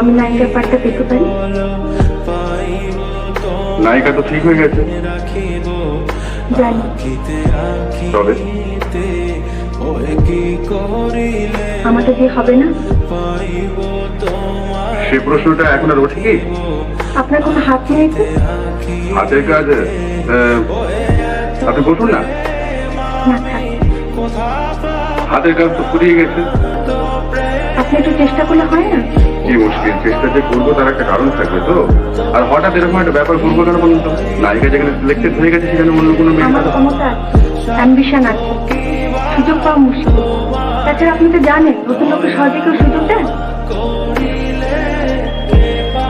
আমি নায়িকার পাঠটা পেতে পারি। নায়িকা তো ঠিক হয়ে গেছে। তবে আমাকে দিয়ে হবে না? সে প্রশ্নটা এখন আর ওঠে কি? আপনার কোনো হাত নেই হাতের কাজ আপনি বসুন না। হাতের কাজ তো ফুরিয়ে গেছে। আপনি একটু চেষ্টা করলে হয় না? কি মুশকিল চেষ্টা যে করব তার একটা কারণ থাকবে তো। আর হঠাৎ এরকম একটা ব্যাপার করব কেন বলুন তো? নায়িকা যেখানে সিলেক্টেড হয়ে গেছে সেখানে অন্য কোনো মেয়ে আমার ক্ষমতা আছে অ্যাম্বিশন আছে সুযোগ পাওয়া মুশকিল। তাছাড়া আপনি তো জানেন নতুন লোকের সহজে কেউ সুযোগ দেন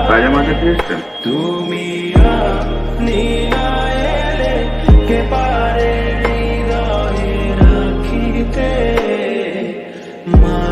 তাই আমার কাছে এসছেন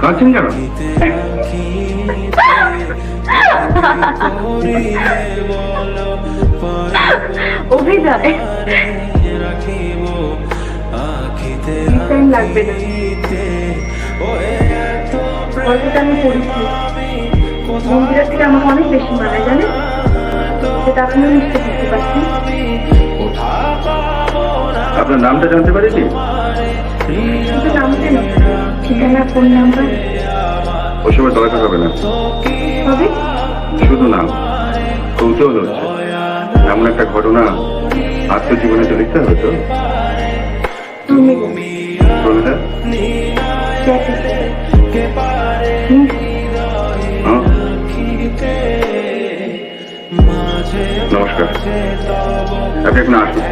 কাঁদছেন কেন? অভিনয়। লাগবে না। আমি পড়েছি। মন্দিরের থেকে আমাকে অনেক বেশি মানায় জানেন? সেটা আপনিও নিশ্চয় বুঝতে পারছেন। আপনার নামটা জানতে পারি কি ঠিকানা ফোন নাম্বার? ওই সময় দরকার হবে না। হবে শুধু নাম। কৌতূহল হচ্ছে এমন একটা ঘটনা আত্মজীবনে তো লিখতে হবে তো। হ্যাঁ? নমস্কার। আপনি এখন আসুন।